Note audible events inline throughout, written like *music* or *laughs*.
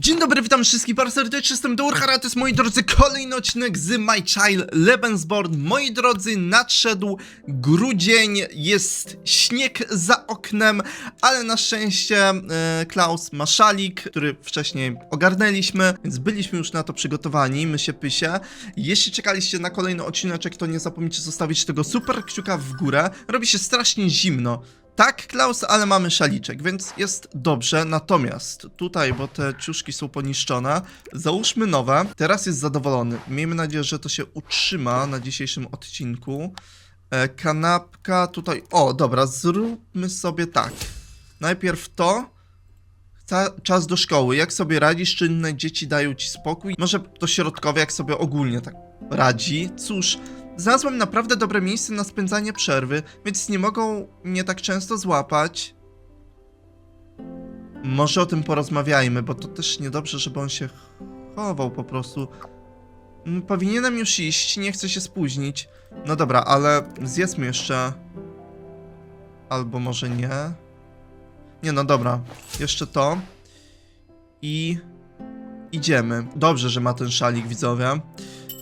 Dzień dobry, witam wszystkich bardzo serdecznie, jestem Dourhara, to jest moi drodzy kolejny odcinek z My Child Lebensborn. Moi drodzy, nadszedł grudzień, jest śnieg za oknem, ale na szczęście e, Klaus ma szalik, który wcześniej ogarnęliśmy, więc byliśmy już na to przygotowani, my się pysie. Jeśli czekaliście na kolejny odcineczek, to nie zapomnijcie zostawić tego super kciuka w górę, robi się strasznie zimno. Tak, Klaus, ale mamy szaliczek, więc jest dobrze. Natomiast tutaj, bo te ciuszki są poniszczone, załóżmy nowe. Teraz jest zadowolony. Miejmy nadzieję, że to się utrzyma na dzisiejszym odcinku. E, kanapka tutaj. O, dobra, zróbmy sobie tak. Najpierw to. Ca- czas do szkoły. Jak sobie radzisz? Czy inne dzieci dają ci spokój? Może to środkowe, jak sobie ogólnie tak radzi? Cóż, znalazłem naprawdę dobre miejsce na spędzanie przerwy, więc nie mogą mnie tak często złapać. Może o tym porozmawiajmy, bo to też niedobrze, żeby on się chował po prostu. Mm, Powinienem już iść, nie chcę się spóźnić. No dobra, ale zjedzmy jeszcze. Albo może nie. Nie, no dobra. Jeszcze to. I idziemy. Dobrze, że ma ten szalik, widzowie.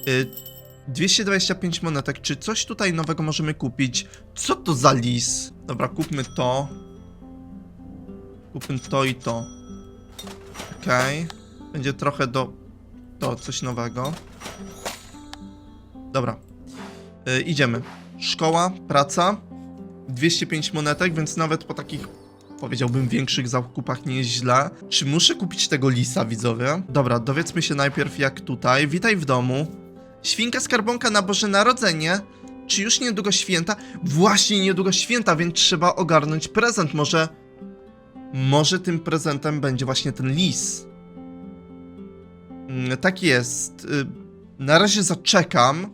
Y, 225 monetek. Czy coś tutaj nowego możemy kupić? Co to za lis? Dobra, kupmy to. Kupmy to i to. Okej. Będzie trochę do... To, coś nowego. Dobra. Y, idziemy. Szkoła, praca. 205 monetek, więc nawet po takich powiedziałbym większych zakupach nie jest źle. Czy muszę kupić tego lisa, widzowie? Dobra, dowiedzmy się najpierw jak tutaj. Witaj w domu. Świnka skarbonka na Boże Narodzenie. Czy już niedługo święta? Właśnie niedługo święta, więc trzeba ogarnąć prezent. Może. Może tym prezentem będzie właśnie ten lis. Mm, Tak jest. Y, Na razie zaczekam.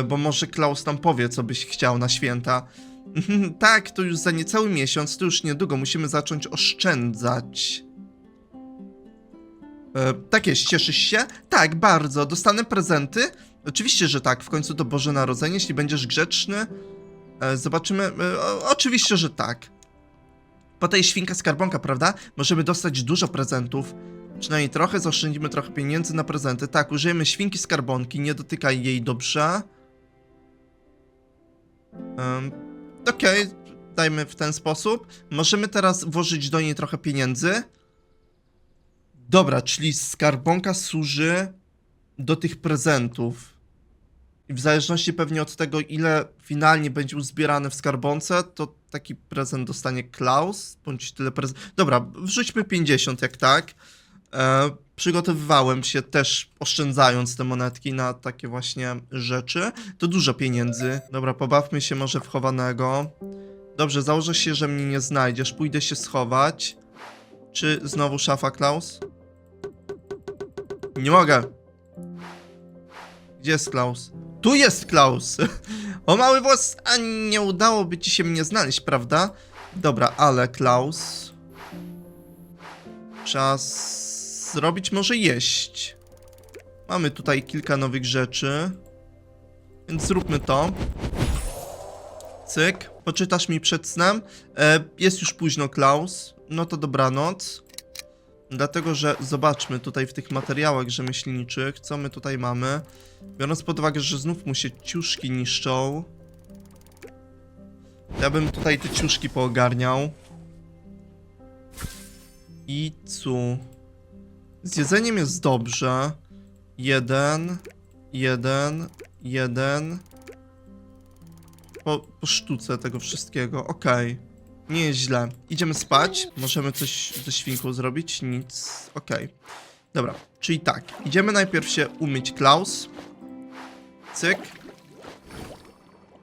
y, Bo może Klaus nam powie, co byś chciał na święta. *laughs* tak, to już za niecały miesiąc, to już niedługo musimy zacząć oszczędzać. E, tak jest, cieszysz się? Tak, bardzo. Dostanę prezenty? Oczywiście, że tak. W końcu to Boże Narodzenie, jeśli będziesz grzeczny. E, zobaczymy. E, oczywiście, że tak. Po tej świnka skarbonka, prawda? Możemy dostać dużo prezentów. Przynajmniej trochę, zaoszczędzimy trochę pieniędzy na prezenty. Tak, użyjemy świnki skarbonki, nie dotykaj jej dobrze. Um, Okej, dajmy w ten sposób. Możemy teraz włożyć do niej trochę pieniędzy. Dobra, czyli skarbonka służy do tych prezentów. I w zależności pewnie od tego, ile finalnie będzie uzbierane w skarbonce, to taki prezent dostanie Klaus, bądź tyle prezent. Dobra, wrzućmy 50 jak tak. E, przygotowywałem się też oszczędzając te monetki na takie właśnie rzeczy. To dużo pieniędzy. Dobra, pobawmy się może w chowanego. Dobrze, założę się, że mnie nie znajdziesz. Pójdę się schować. Czy znowu szafa, Klaus? Nie mogę. Gdzie jest Klaus? Tu jest Klaus! *laughs* O mały włos, a nie udałoby ci się mnie znaleźć, prawda? Dobra, ale Klaus... Czas zrobić może jeść. Mamy tutaj kilka nowych rzeczy. Więc zróbmy to. Cyk. Poczytasz mi przed snem. E, jest już późno, Klaus. No to dobranoc. Dlatego, że zobaczmy tutaj w tych materiałach rzemieślniczych, co my tutaj mamy. Biorąc pod uwagę, że znów mu się ciuszki niszczą. Ja bym tutaj te ciuszki poogarniał. I cu. Z jedzeniem jest dobrze. Jeden, jeden, jeden. Po, po sztuce tego wszystkiego, okej. Nie jest źle. Idziemy spać. Możemy coś ze świnką zrobić? Nic. Okej. Dobra, czyli tak. Idziemy najpierw się umyć Klaus. Cyk.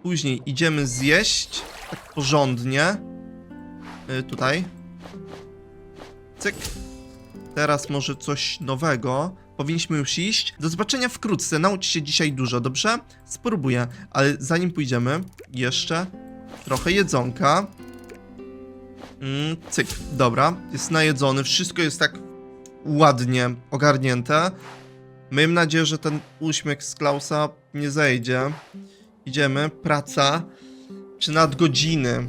Później idziemy zjeść. Tak porządnie. Y, tutaj. Cyk. Teraz może coś nowego. Powinniśmy już iść. Do zobaczenia wkrótce. Naucz się dzisiaj dużo, dobrze? Spróbuję. Ale zanim pójdziemy, jeszcze trochę jedzonka. Mm, cyk, dobra, jest najedzony, wszystko jest tak ładnie ogarnięte. Miejmy nadzieję, że ten uśmiech z Klausa nie zejdzie. Idziemy, praca. Czy nadgodziny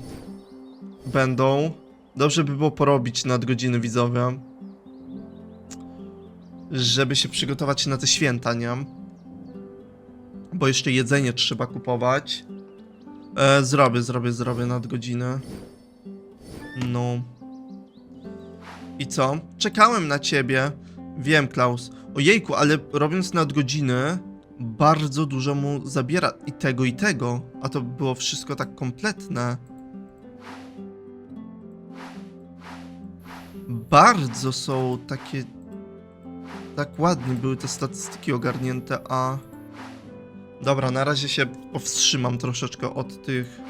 będą? Dobrze by było porobić nadgodziny widzowie. żeby się przygotować na te święta, nie? Bo jeszcze jedzenie trzeba kupować. E, zrobię, zrobię, zrobię nadgodzinę. No. I co? Czekałem na ciebie. Wiem, Klaus. Ojejku, ale robiąc nadgodziny, bardzo dużo mu zabiera i tego, i tego. A to było wszystko tak kompletne. Bardzo są takie. Tak ładnie były te statystyki ogarnięte, a. Dobra, na razie się powstrzymam troszeczkę od tych.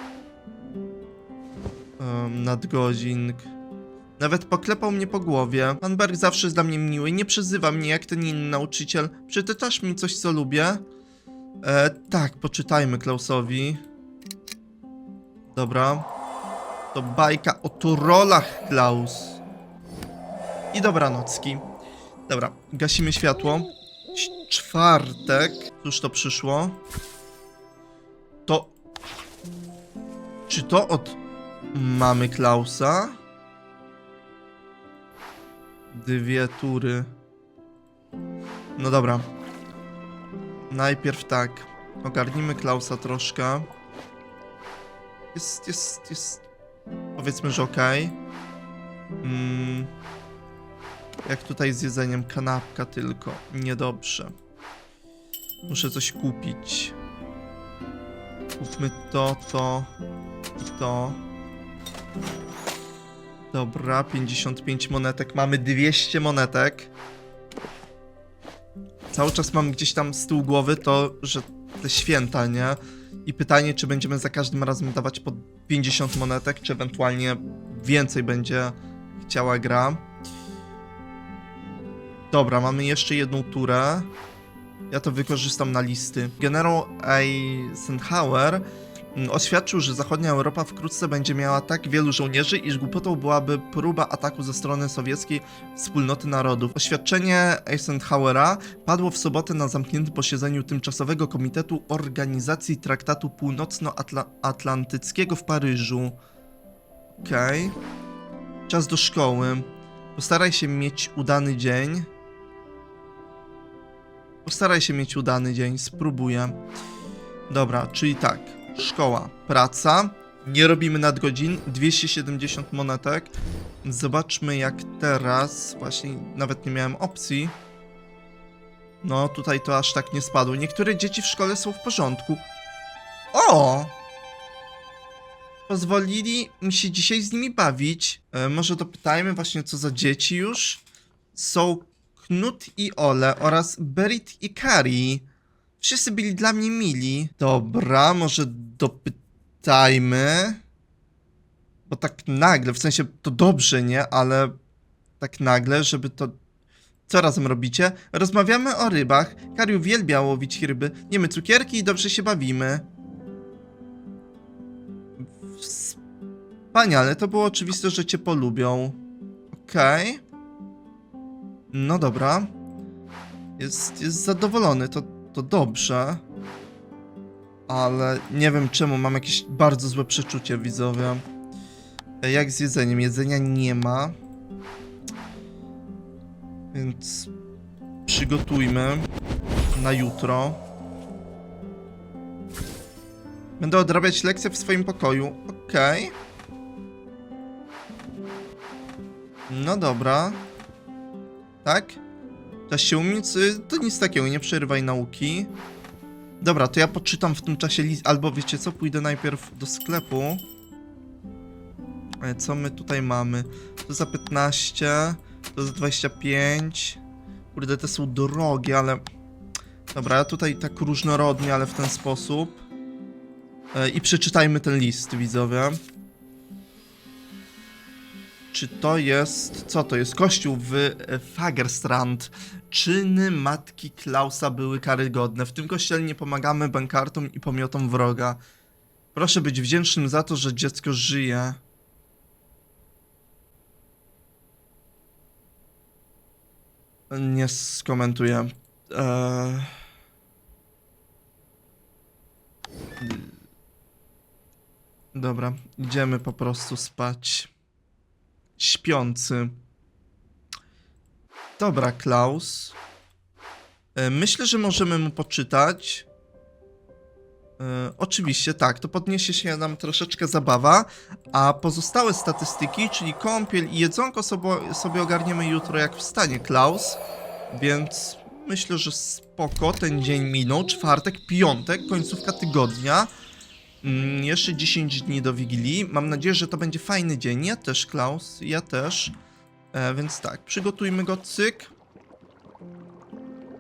Um, nadgodzin. Nawet poklepał mnie po głowie. Pan Berg zawsze jest dla mnie miły, nie przezywa mnie jak ten inny nauczyciel. Przeczytasz mi coś, co lubię? E, tak, poczytajmy Klausowi. Dobra. To bajka o turolach, Klaus. I dobranocki. Dobra, gasimy światło. Czwartek. Cóż to przyszło? To... Czy to od mamy Klausa? Dwie tury. No dobra. Najpierw tak. Ogarnijmy Klausa troszkę. Jest, jest, jest... Powiedzmy, że okej. Mm. Jak tutaj z jedzeniem kanapka tylko. Niedobrze. Muszę coś kupić. Kupmy to, to i to. Dobra, 55 monetek. Mamy 200 monetek. Cały czas mam gdzieś tam z tyłu głowy to, że te święta, nie? I pytanie, czy będziemy za każdym razem dawać po 50 monetek, czy ewentualnie więcej będzie chciała gra. Dobra, mamy jeszcze jedną turę. Ja to wykorzystam na listy. Generał Eisenhower oświadczył, że zachodnia Europa wkrótce będzie miała tak wielu żołnierzy, iż głupotą byłaby próba ataku ze strony sowieckiej wspólnoty narodów. Oświadczenie Eisenhowera padło w sobotę na zamkniętym posiedzeniu Tymczasowego Komitetu Organizacji Traktatu Północnoatlantyckiego w Paryżu. Okej. Czas do szkoły. Postaraj się mieć udany dzień. Postaraj się mieć udany dzień, spróbuję. Dobra, czyli tak. Szkoła, praca. Nie robimy nadgodzin. 270 monetek. Zobaczmy jak teraz. Właśnie nawet nie miałem opcji. No, tutaj to aż tak nie spadło. Niektóre dzieci w szkole są w porządku. O! Pozwolili mi się dzisiaj z nimi bawić. E, może dopytajmy właśnie co za dzieci już. Są Knut i Ole oraz Berit i Kari. Wszyscy byli dla mnie mili. Dobra, może dopytajmy. Bo tak nagle, w sensie to dobrze, nie? Ale tak nagle, żeby to... Co razem robicie? Rozmawiamy o rybach. Kari uwielbia łowić ryby. Jemy cukierki i dobrze się bawimy. Wspaniale, to było oczywiste, że cię polubią. Okej. No dobra. Jest, jest zadowolony, to, to dobrze. Ale nie wiem czemu, mam jakieś bardzo złe przeczucie, widzowie. E, Jak z jedzeniem? Jedzenia nie ma. Więc przygotujmy na jutro. Będę odrabiać lekcje w swoim pokoju. Okej. No dobra. Tak? Czas się umieć? To nic takiego, nie przerywaj nauki. Dobra, to ja poczytam w tym czasie list, albo wiecie co, pójdę najpierw do sklepu. E, Co my tutaj mamy? To za 15, to za 25. Kurde, te są drogie, ale... Dobra, ja tutaj tak różnorodnie, ale w ten sposób. E, I przeczytajmy ten list, widzowie. Czy to jest. Co to jest? Kościół w e, Fagerstrand. Czyny matki Klausa były karygodne. W tym kościele nie pomagamy bankartom i pomiotom wroga. Proszę być wdzięcznym za to, że dziecko żyje. Nie skomentuję. Eee... Dobra, idziemy po prostu spać. Śpiący. Dobra, Klaus. E, Myślę, że możemy mu poczytać. E, oczywiście, tak, to podniesie się nam troszeczkę zabawa, a pozostałe statystyki, czyli kąpiel i jedzonko sobie, sobie ogarniemy jutro jak wstanie Klaus, więc myślę, że spoko, ten dzień minął, czwartek, piątek, końcówka tygodnia, jeszcze 10 dni do Wigilii, mam nadzieję, że to będzie fajny dzień, ja też Klaus, ja też, e, więc tak, przygotujmy go, cyk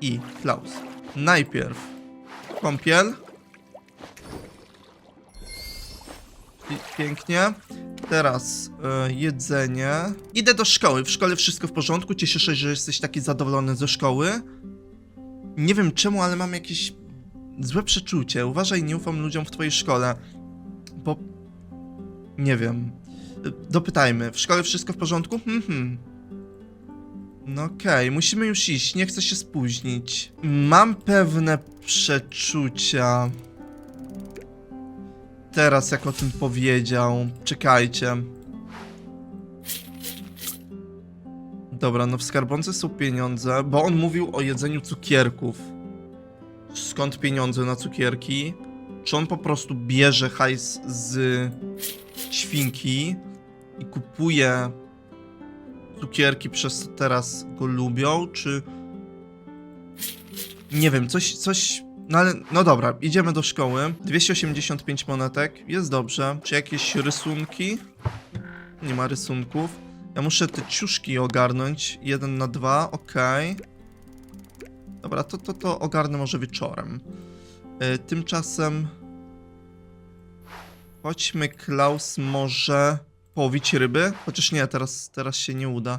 i Klaus. Najpierw kąpiel. Pięknie. Teraz e, jedzenie. Idę do szkoły. W szkole wszystko w porządku. Cieszę się, że jesteś taki zadowolony ze szkoły. Nie wiem czemu, ale mam jakieś złe przeczucie. Uważaj, nie ufam ludziom w twojej szkole. Bo... Nie wiem. Dopytajmy. W szkole wszystko w porządku? Mhm. No okej, musimy już iść, nie chcę się spóźnić. Mam pewne przeczucia. Teraz jak o tym powiedział. Czekajcie. Dobra, no w skarbonce są pieniądze, bo on mówił o jedzeniu cukierków. Skąd pieniądze na cukierki? Czy on po prostu bierze hajs z świnki i kupuje cukierki przez co teraz go lubią, czy... Nie wiem, coś, coś... No ale, no dobra, idziemy do szkoły. 285 monetek, jest dobrze. Czy jakieś rysunki? Nie ma rysunków. Ja muszę te ciuszki ogarnąć. Jeden na dwa, okej. Dobra, to, to, to ogarnę może wieczorem. Y, tymczasem... Chodźmy, Klaus, może połowić ryby? Chociaż nie, teraz, teraz się nie uda.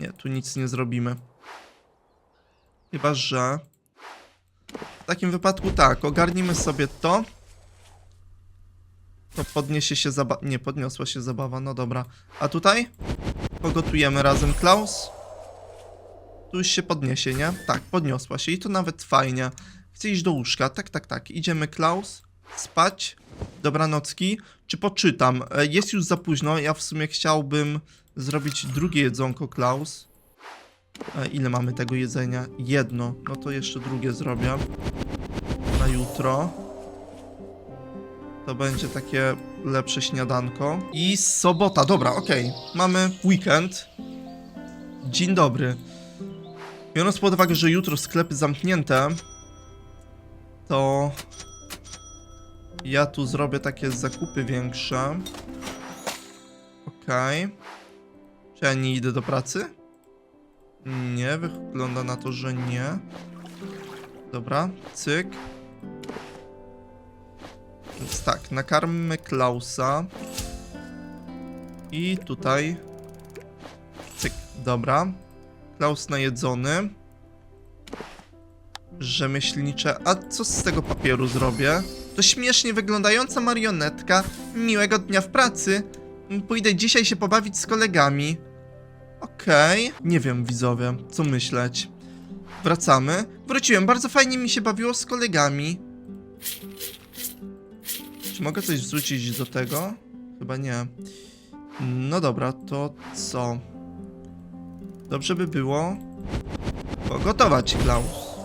Nie, tu nic nie zrobimy. Chyba, że... W takim wypadku tak, ogarnimy sobie to. To podniesie się zabawa... Nie, podniosła się zabawa, no dobra. A tutaj? Pogotujemy razem, Klaus. Tu już się podniesie, nie? Tak, podniosła się i to nawet fajnie. Chcę iść do łóżka, tak, tak, tak. Idziemy, Klaus. Spać. Dobranocki. Czy poczytam? E, Jest już za późno. Ja w sumie chciałbym zrobić drugie jedzonko, Klaus. E, Ile mamy tego jedzenia? Jedno. No to jeszcze drugie zrobię. Na jutro. To będzie takie lepsze śniadanko. I sobota. Dobra, okej. Mamy weekend. Dzień dobry. Biorąc pod uwagę, że jutro sklepy zamknięte, to ja tu zrobię takie zakupy większe. Okej. Czy ja nie idę do pracy? Nie, wygląda na to, że nie. Dobra, cyk. Więc tak, nakarmmy Klausa. I tutaj. Cyk, dobra. Klaus najedzony. Rzemieślnicze. A co z tego papieru zrobię? To śmiesznie wyglądająca marionetka. Miłego dnia w pracy. Pójdę dzisiaj się pobawić z kolegami. Okej. Nie wiem, widzowie, co myśleć. Wracamy. Wróciłem, bardzo fajnie mi się bawiło z kolegami. Czy mogę coś wrzucić do tego? Chyba nie. No dobra, to co? Dobrze by było pogotować, Klaus.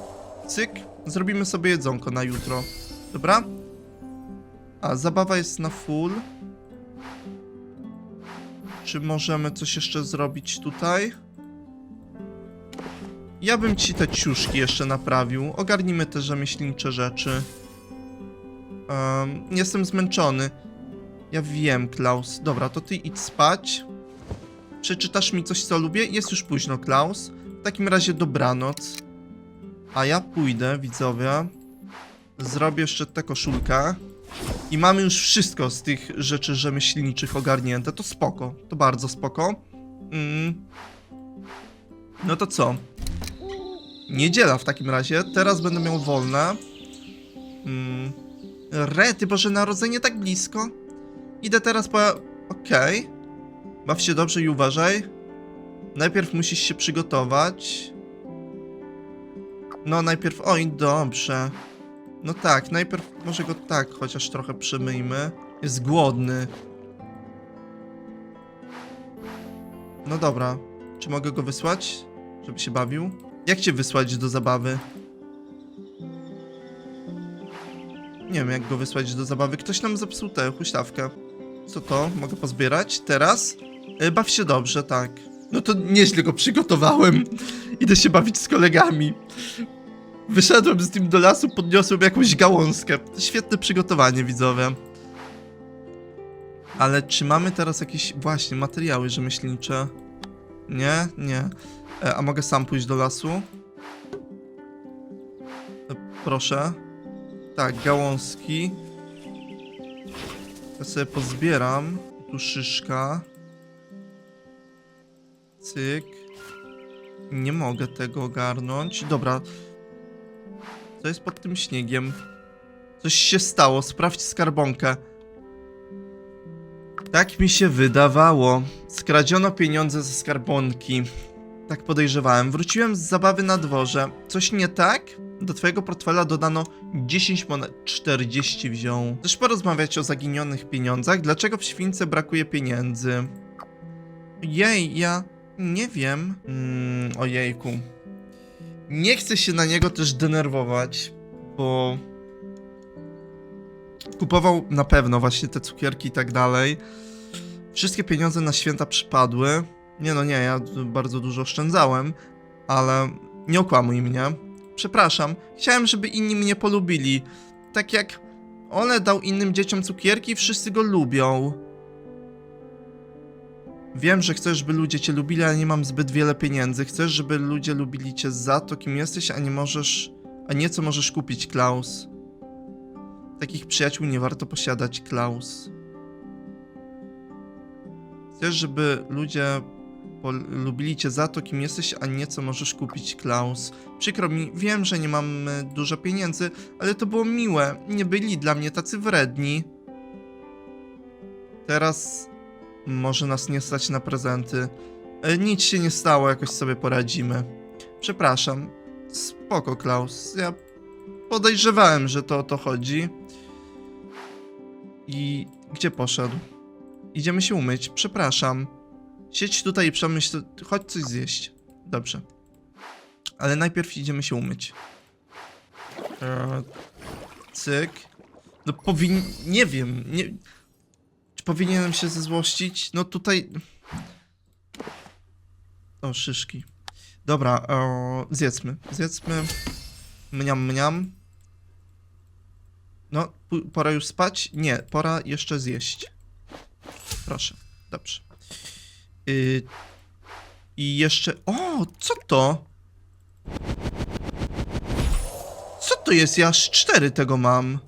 Cyk, zrobimy sobie jedzonko na jutro. Dobra? A, zabawa jest na full. Czy możemy coś jeszcze zrobić tutaj? Ja bym ci te ciuszki jeszcze naprawił. Ogarnijmy te rzemieślnicze rzeczy. Em, jestem zmęczony. Ja wiem, Klaus. Dobra, to ty idź spać. Przeczytasz mi coś, co lubię? Jest już późno, Klaus. W takim razie dobranoc. A ja pójdę, widzowie. Zrobię jeszcze tę koszulkę. I mamy już wszystko z tych rzeczy rzemieślniczych ogarnięte. To spoko. To bardzo spoko. Mm. No to co? Niedziela w takim razie. Teraz będę miał wolne. Mm. Rety, Boże Narodzenie tak blisko. Idę teraz po... Okej. Baw się dobrze i uważaj. Najpierw musisz się przygotować. No, najpierw... Oj, dobrze. No tak, najpierw może go tak chociaż trochę przemyjmy. Jest głodny. No dobra. Czy mogę go wysłać? Żeby się bawił? Jak cię wysłać do zabawy? Nie wiem, jak go wysłać do zabawy. Ktoś nam zepsuł tę huśtawkę. Co to? Mogę pozbierać? Teraz? E, baw się dobrze, tak. No to nieźle go przygotowałem. Idę się bawić z kolegami. Wyszedłem z nim do lasu, podniosłem jakąś gałązkę. Świetne przygotowanie, widzowie. Ale czy mamy teraz jakieś właśnie materiały rzemieślnicze? Nie, nie. E, a mogę sam pójść do lasu? E, proszę. Tak, gałązki. Ja sobie pozbieram. Tu szyszka. Cyk. Nie mogę tego ogarnąć. Dobra. Co jest pod tym śniegiem? Coś się stało. Sprawdź skarbonkę. Tak mi się wydawało. Skradziono pieniądze ze skarbonki. Tak podejrzewałem. Wróciłem z zabawy na dworze. Coś nie tak? Do twojego portfela dodano 10 monet. 40 wziął. Chcesz porozmawiać o zaginionych pieniądzach? Dlaczego w śwince brakuje pieniędzy? Jej, ja nie wiem. Mm, ojejku. Nie chcę się na niego też denerwować, bo kupował na pewno właśnie te cukierki i tak dalej. Wszystkie pieniądze na święta przypadły. Nie no nie, ja bardzo dużo oszczędzałem, ale nie okłamuj mnie. Przepraszam, chciałem, żeby inni mnie polubili. Tak jak Ole dał innym dzieciom cukierki, wszyscy go lubią. Wiem, że chcesz, żeby ludzie cię lubili, ale nie mam zbyt wiele pieniędzy. Chcesz, żeby ludzie lubili cię za to, kim jesteś, a nie możesz... A nie co możesz kupić, Klaus. Takich przyjaciół nie warto posiadać, Klaus. Chcesz, żeby ludzie lubili cię za to, kim jesteś, a nie co możesz kupić, Klaus. Przykro mi, wiem, że nie mam dużo pieniędzy, ale to było miłe. Nie byli dla mnie tacy wredni. Teraz może nas nie stać na prezenty. E, Nic się nie stało, jakoś sobie poradzimy. Przepraszam. Spoko, Klaus. Ja podejrzewałem, że to o to chodzi. I gdzie poszedł? Idziemy się umyć. Przepraszam. Siedź tutaj i przemyśl. Chodź coś zjeść. Dobrze. Ale najpierw idziemy się umyć. Eee, cyk. No powin... Nie wiem. Nie... Czy powinienem się zezłościć? No tutaj... O, szyszki. Dobra, o, zjedzmy. Zjedzmy. Mniam, mniam. No, pora już spać? Nie, pora jeszcze zjeść. Proszę, dobrze. Yy, I jeszcze... O, co to? Co to jest? Ja aż cztery tego mam.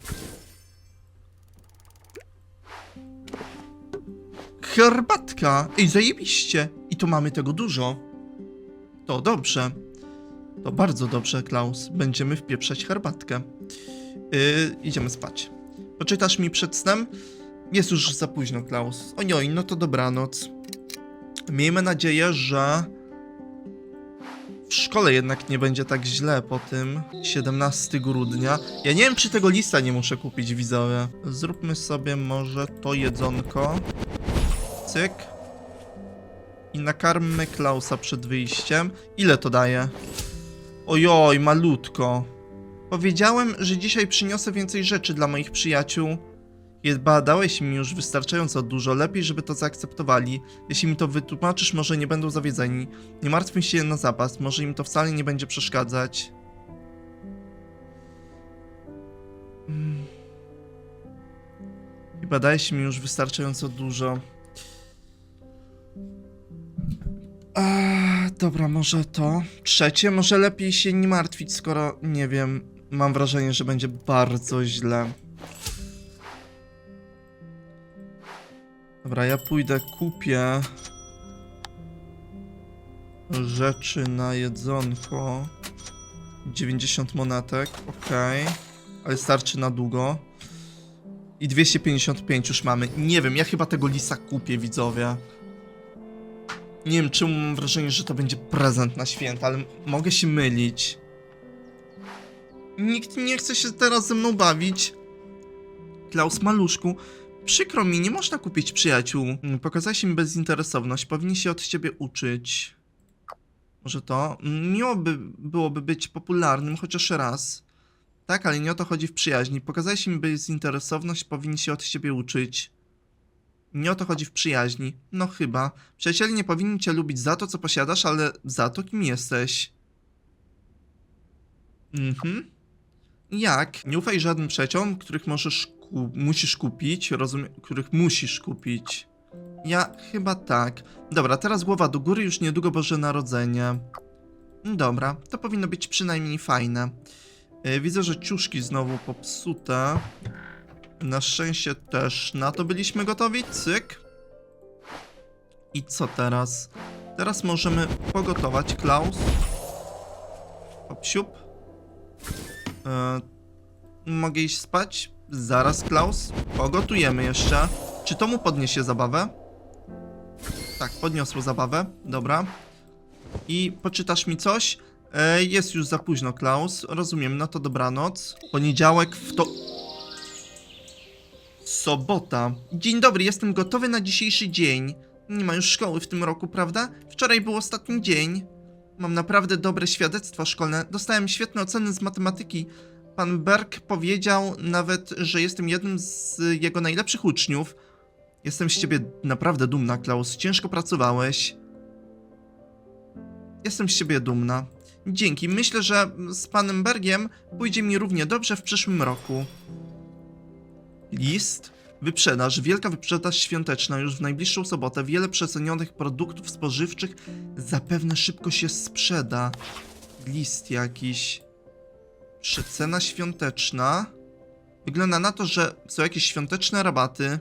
Herbatka! Ej, zajebiście! I to mamy tego dużo. To dobrze. To bardzo dobrze, Klaus. Będziemy wpieprzać herbatkę. Yy, idziemy spać. Poczytasz mi przed snem? Jest już za późno, Klaus. Ojoj, no to dobranoc. Miejmy nadzieję, że w szkole jednak nie będzie tak źle po tym 17 grudnia. Ja nie wiem, czy tego lista nie muszę kupić, widzowie. Zróbmy sobie może to jedzonko. Cyk. I nakarmmy Klausa przed wyjściem. Ile to daje? Ojoj, malutko. Powiedziałem, że dzisiaj przyniosę więcej rzeczy dla moich przyjaciół. Chyba dałeś mi już wystarczająco dużo, lepiej, żeby to zaakceptowali. Jeśli mi to wytłumaczysz, może nie będą zawiedzeni. Nie martwmy się na zapas, może im to wcale nie będzie przeszkadzać. Mm. Chyba dałeś mi już wystarczająco dużo. A, dobra, może to. Trzecie, może lepiej się nie martwić, skoro nie wiem. Mam wrażenie, że będzie bardzo źle. Dobra, ja pójdę, kupię rzeczy na jedzonko. 90 monetek, okej. Ale starczy na długo. I 255 już mamy. Nie wiem, ja chyba tego lisa kupię, widzowie. Nie wiem, czemu mam wrażenie, że to będzie prezent na święta, ale mogę się mylić. Nikt nie chce się teraz ze mną bawić. Klaus Maluszku, przykro mi, nie można kupić przyjaciół. Mm, Pokazałeś im bezinteresowność, powinni się od ciebie uczyć. Może to? Mm, Miło by byłoby być popularnym chociaż raz. Tak, ale nie o to chodzi w przyjaźni. Pokazałeś im bezinteresowność, powinni się od ciebie uczyć. Nie o to chodzi w przyjaźni. No chyba. Przyjaciele nie powinni cię lubić za to, co posiadasz, ale za to, kim jesteś. Mhm. Jak? Nie ufaj żadnym przyjaciołom, których możesz ku- musisz kupić, rozumiem, których musisz kupić. Ja chyba tak. Dobra, teraz głowa do góry, już niedługo Boże Narodzenie. Dobra, to powinno być przynajmniej fajne. E, Widzę, że ciuszki znowu popsute. Na szczęście też na to byliśmy gotowi. Cyk. I co teraz? Teraz możemy pogotować Klaus. Hop, E, mogę iść spać? Zaraz, Klaus. Pogotujemy jeszcze. Czy to mu podniesie zabawę? Tak, podniosło zabawę. Dobra. I poczytasz mi coś? E, jest już za późno, Klaus. Rozumiem, no to dobranoc. Poniedziałek w to... Sobota. Dzień dobry, jestem gotowy na dzisiejszy dzień. Nie ma już szkoły w tym roku, prawda? Wczoraj był ostatni dzień. Mam naprawdę dobre świadectwo szkolne. Dostałem świetne oceny z matematyki. Pan Berg powiedział nawet, że jestem jednym z jego najlepszych uczniów. Jestem z ciebie naprawdę dumna, Klaus. Ciężko pracowałeś. Jestem z ciebie dumna. Dzięki. Myślę, że z panem Bergiem pójdzie mi równie dobrze w przyszłym roku. List. Wyprzedaż. Wielka wyprzedaż świąteczna już w najbliższą sobotę. Wiele przecenionych produktów spożywczych zapewne szybko się sprzeda. List jakiś. Przecena świąteczna. Wygląda na to, że są jakieś świąteczne rabaty.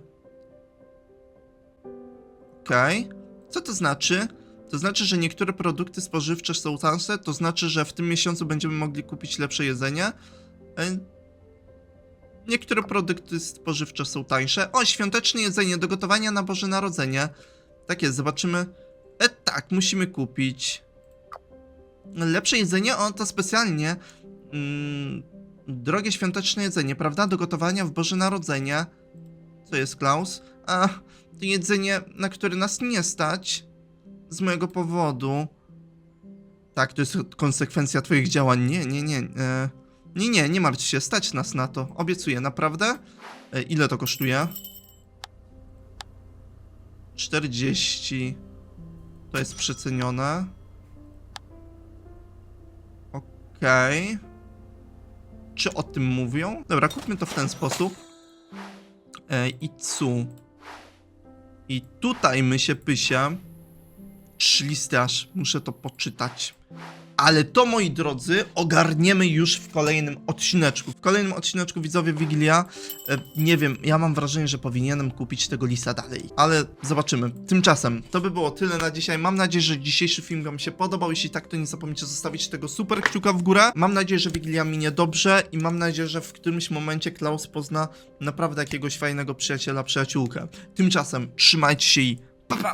Okej. Co to znaczy? To znaczy, że niektóre produkty spożywcze są tańsze, to znaczy, że w tym miesiącu będziemy mogli kupić lepsze jedzenie. Niektóre produkty spożywcze są tańsze. O, świąteczne jedzenie do gotowania na Boże Narodzenie. Tak jest, zobaczymy. E, tak, musimy kupić. Lepsze jedzenie? O, to specjalnie. Mm, drogie świąteczne jedzenie, prawda? Do gotowania w Boże Narodzenie. Co jest, Klaus? A, to jedzenie, na które nas nie stać. Z mojego powodu. Tak, to jest konsekwencja twoich działań. Nie, nie, nie. E, nie, nie, nie martw się, stać nas na to. Obiecuję, naprawdę. E, ile to kosztuje? 40. To jest przecenione. Okej. Czy o tym mówią? Dobra, kupmy to w ten sposób. E, I cu. I tutaj my się pysia. Trzy listy aż, muszę to poczytać. Ale to, moi drodzy, ogarniemy już w kolejnym odcineczku. W kolejnym odcineczku, widzowie, Wigilia. E, nie wiem, ja mam wrażenie, że powinienem kupić tego lisa dalej. Ale zobaczymy. Tymczasem, to by było tyle na dzisiaj. Mam nadzieję, że dzisiejszy film wam się podobał. Jeśli tak, to nie zapomnijcie zostawić tego super kciuka w górę. Mam nadzieję, że Wigilia minie dobrze i mam nadzieję, że w którymś momencie Klaus pozna naprawdę jakiegoś fajnego przyjaciela, przyjaciółkę. Tymczasem, trzymajcie się i pa pa!